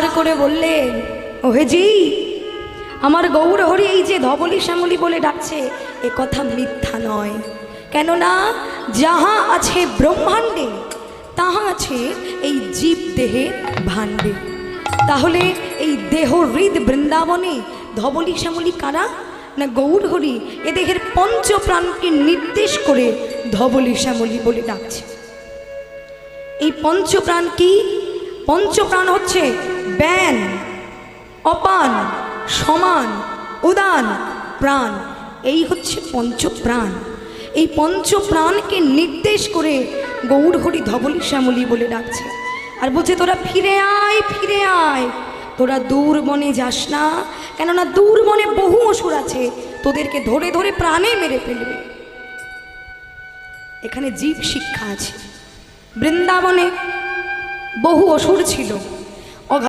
চিৎকার করে বললেন, ওহে জি, আমার গৌর হরি এই যে ধবলি শ্যামলি বলে ডাকছে, এ কথা মিথ্যা নয়। কেননা যাহা আছে ব্রহ্মাণ্ডে, তাহা আছে এই জীব দেহের ভাণ্ডে। তাহলে এই দেহ হৃদ বৃন্দাবনে ধবলি শ্যামলি কারা? না গৌর হরি এ দেহের পঞ্চপ্রাণকে নির্দেশ করে ধবলি শ্যামলি বলে ডাকছে? এই পঞ্চপ্রাণ কি? পঞ্চপ্রাণ হচ্ছে ব্যান, অপান, সমান, উদান, প্রাণ। এই হচ্ছে পঞ্চপ্রাণ। এই পঞ্চপ্রাণকে নির্দেশ করে গৌর হরি ধবলি শ্যামলি বলে ডাকছে। আর বলছে, তোরা ফিরে আয় ফিরে আয়। তোরা দূর বনে যাস না। কেননা দূর বনে বহু অসুর আছে। তোদেরকে ধরে ধরে প্রাণে মেরে ফেলবে। এখানে জীব শিক্ষা আছে। বৃন্দাবনে বহু অসুর ছিল।